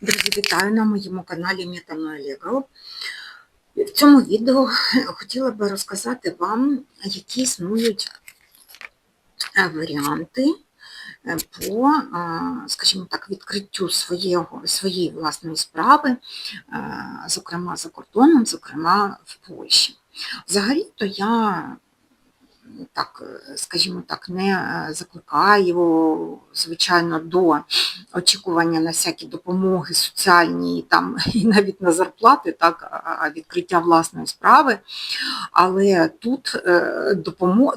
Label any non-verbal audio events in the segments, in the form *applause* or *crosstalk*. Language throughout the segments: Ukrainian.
Друзі, вітаю на моєму каналі Метано Allegro. В цьому відео хотіла би розказати вам, які існують е, варіанти е, по, е, скажімо так, відкриттю своєго, своєї власної справи, зокрема за кордоном, зокрема в Польщі. Взагалі-то я так, скажімо так, не е, закликаю, звичайно, до очікування на всякі допомоги соціальні там, *laughs* і навіть на зарплати, так, відкриття власної справи. Але тут, е,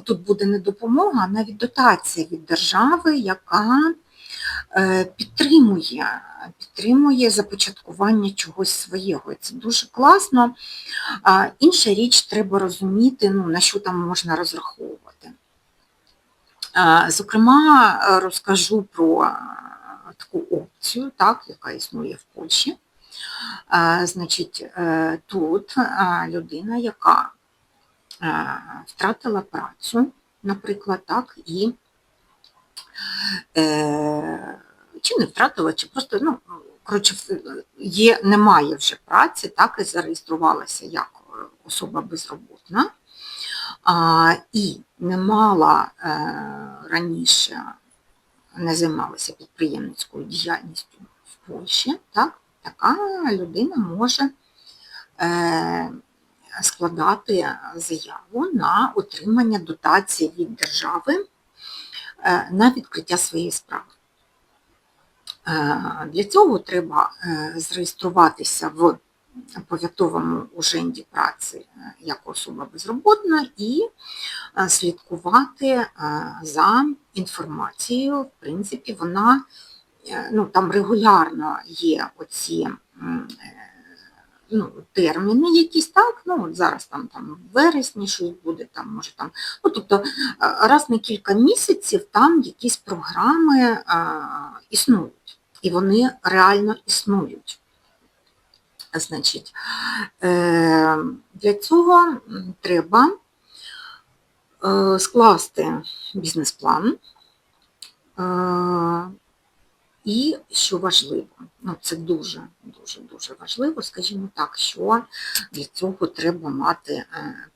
тут буде не допомога, а навіть дотація від держави, яка е, підтримує, підтримує започаткування чогось своєго. І Це дуже класно. А інша річ, треба розуміти, ну, на що там можна розраховувати. А, Зокрема, розкажу про таку опцію, так, яка існує в Польщі. А, Значить, е, тут людина, яка втратила працю, наприклад, так, і е, чи не втратила, чи просто, ну, є, немає вже праці, так, і зареєструвалася як е, особа безробітна, і не мала е, раніше, не займалася підприємницькою діяльністю в Польщі, так, така людина може е, складати заяву на отримання дотації від держави на відкриття своєї справи. Е, Для цього треба е, зареєструватися в повітовому уженді праці е, як особа безробітна і слідкувати за інформацією. В принципі, вона ну, там регулярно є оці ну, терміни якісь так, ну от зараз там, там в вересні щось буде, там може там, ну тобто раз на кілька місяців там якісь програми е, існують, і вони реально існують. Значить, е, для цього треба е, скласти бізнес-план. Е, і що важливо, ну це дуже, дуже, дуже важливо, скажімо так, що для цього треба мати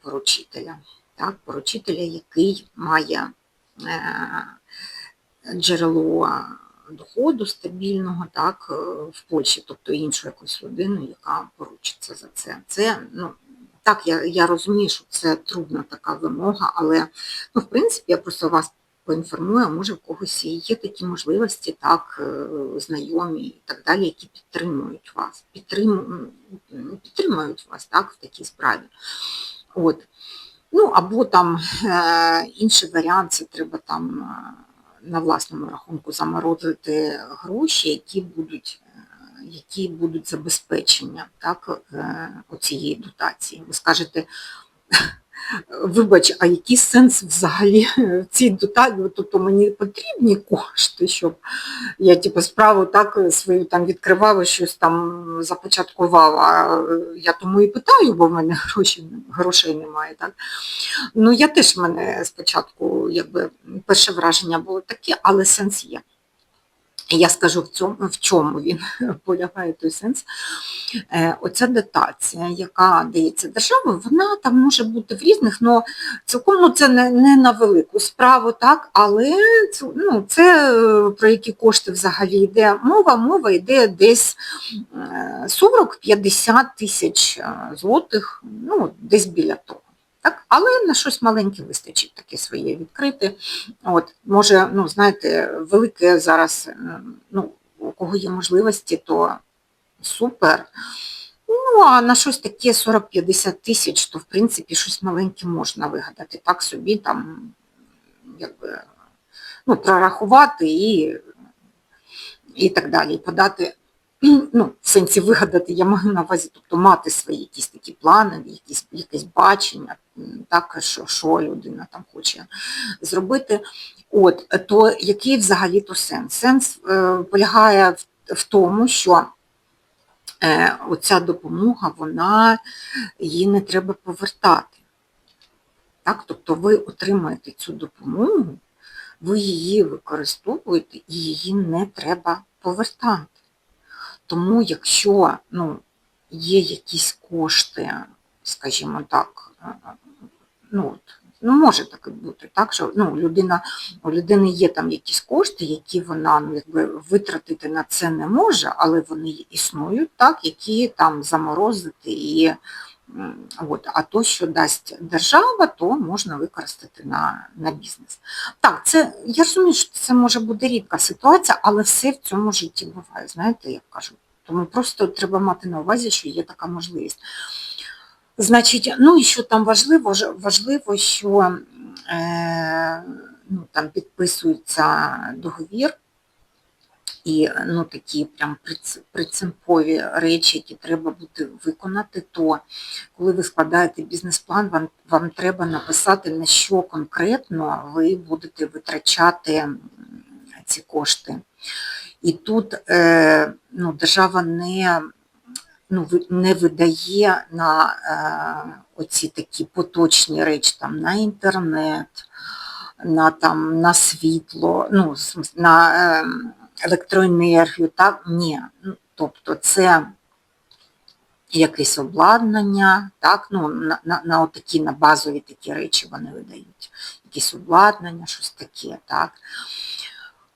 поручителя. Так, поручителя, який має джерело доходу стабільного, так, е, в Польщі, тобто іншу якусь людину, яка поручиться за це. Це, ну, так, я, я розумію, що це трудна така вимога, але, ну, в принципі, я просто вас поінформую, може в когось є такі можливості, так, е, знайомі і так далі, які підтримують вас, підтрим, підтримують вас так, в такій справі. От. Ну, або там е, інший варіант, це треба там на власному рахунку заморозити гроші, які будуть, е, які будуть забезпечення так, е, оцієї дотації. Ви скажете, вибач, а який сенс взагалі в цій дотації? Тобто мені потрібні кошти, щоб я типу, справу так свою там відкривала, щось там започаткувала. Я тому і питаю, бо в мене гроші, грошей немає. Так? Ну, я теж в мене спочатку, якби перше враження було таке, але сенс є. Я скажу в цьому, в чому він *laughs* полягає той сенс. Е, Оця дотація, яка дається державою, вона там може бути в різних, але цілком ну, це не, не на велику справу, так, але ну, це е, про які кошти взагалі йде мова, мова йде десь е, 40-50 тисяч е, злотих, ну, десь біля того. Так? Але на щось маленьке вистачить таке своє відкрити. От, може, ну, знаєте, велике зараз, ну, у кого є можливості, то супер. Ну, а на щось таке 40-50 тисяч, то в принципі щось маленьке можна вигадати. Так собі там, якби, ну, прорахувати і, і так далі. Подати, *clears throat* ну, в сенсі вигадати, я маю на увазі, тобто мати свої якісь такі плани, якісь, якесь бачення, так, що, що людина там хоче зробити. От, то який взагалі то сенс? Сенс е, полягає в, в тому, що е, оця допомога, вона, її не треба повертати. Так? Тобто ви отримаєте цю допомогу, ви її використовуєте і її не треба повертати. Тому, якщо ну, є якісь кошти, скажімо так, е, ну, ну може таке бути, так, що ну, людина, у людини є там якісь кошти, які вона ну, якби, витратити на це не може, але вони існують, так, які там заморозити і от, а то, що дасть держава, то можна використати на, на бізнес. Так, це я розумію, що це може бути рідка ситуація, але все в цьому житті буває, знаєте, як кажуть. Тому просто треба мати на увазі, що є така можливість. Значить, ну і що там важливо, важливо, що е, ну, там підписується договір, і ну, такі прям прицимпові речі, які треба буде виконати, то коли ви складаєте бізнес-план, вам, вам треба написати, на що конкретно ви будете витрачати ці кошти. І тут е, ну, держава не, ну, не видає на е, оці такі поточні речі, там, на інтернет, на, там, на світло, ну, на е, електроенергію, так? Ні. Ну, Тобто це якесь обладнання, так? ну, на, на, на отакі, на базові такі речі вони видають. Якесь обладнання, щось таке, так?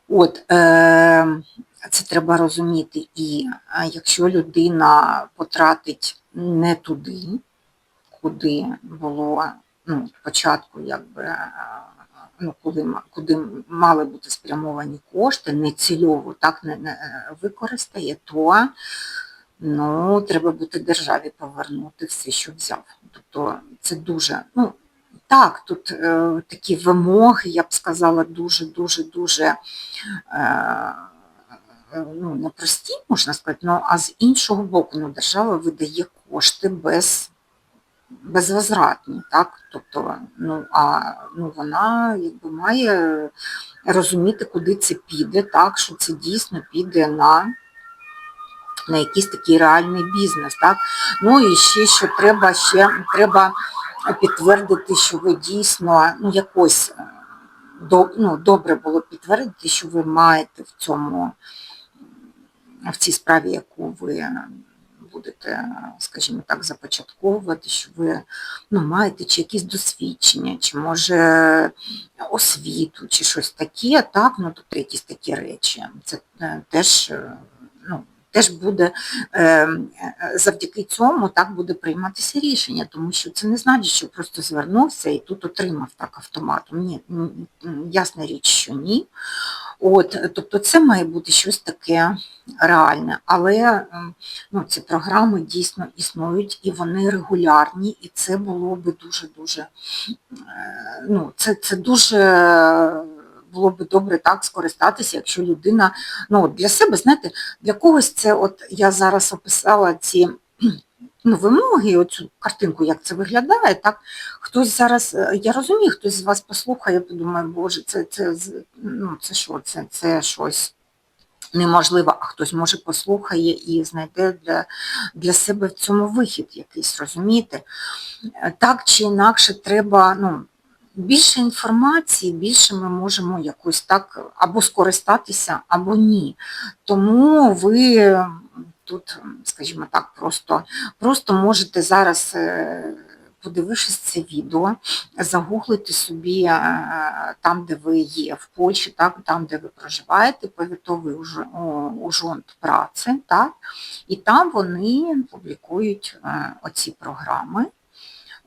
От, е, це треба розуміти. І е, якщо людина потратить не туди, куди було ну, спочатку, якби, е, ну, куди, куди мали бути спрямовані кошти, не цільово так не, не використає, то ну, треба буде державі повернути все, що взяв. Тобто це дуже, ну, так, тут е, такі вимоги, я б сказала, дуже-дуже-дуже е, е, ну, непрості, можна сказати, ну, а з іншого боку, ну, держава видає кошти без, безвозвратні, так? Тобто, ну, а ну, вона якби має розуміти, куди це піде, так, що це дійсно піде на, на якийсь такий реальний бізнес. Так? Ну і ще, що треба, ще треба підтвердити, що ви дійсно ну, якось е, до, ну, добре було підтвердити, що ви маєте в цьому, в цій справі, яку ви будете, скажімо так, започатковувати, що ви ну, маєте чи якісь досвідчення, чи може освіту, чи щось таке, так, ну тобто якісь такі речі. Це е, теж, е, теж буде е, е, завдяки цьому так буде прийматися рішення, тому що це не значить, що просто звернувся і тут отримав так автоматом. Ні, ясна річ, що ні. От, тобто це має бути щось таке реальне, але ем, ну, ці програми дійсно існують і вони регулярні, і це було би дуже-дуже, е, ну, це, це дуже було би добре так скористатися, якщо людина, ну, от для себе, знаєте, для когось це, от я зараз описала ці ну, вимоги, оцю картинку, як це виглядає, так, хтось зараз, е, я розумію, хтось з вас послухає, подумає, боже, це, це, ну, це що, це, це щось неможливо, а хтось може послухає і знайде для, для себе в цьому вихід якийсь, розумієте? Е, Так чи інакше треба, ну, більше інформації, більше ми можемо якось так або скористатися, або ні. Тому ви тут, скажімо так, просто, просто можете зараз, е, подивившись це відео, загуглити собі е, там, де ви є, в Польщі, так, там, де ви проживаєте, повітовий уж- ужонт праці, так, і там вони публікують е, оці програми.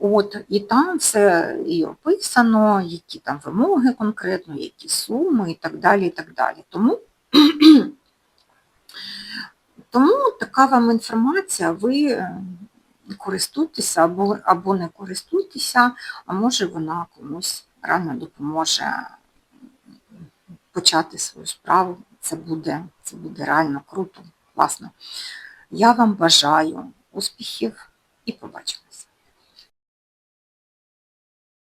От, і там все і описано, які там вимоги конкретно, які суми і так далі. і так далі. Тому, *clears throat* тому така вам інформація, ви е, користуйтеся або, або не користуйтеся, а може вона комусь реально допоможе почати свою справу. Це буде, це буде реально круто, класно. Я вам бажаю успіхів і побачимо.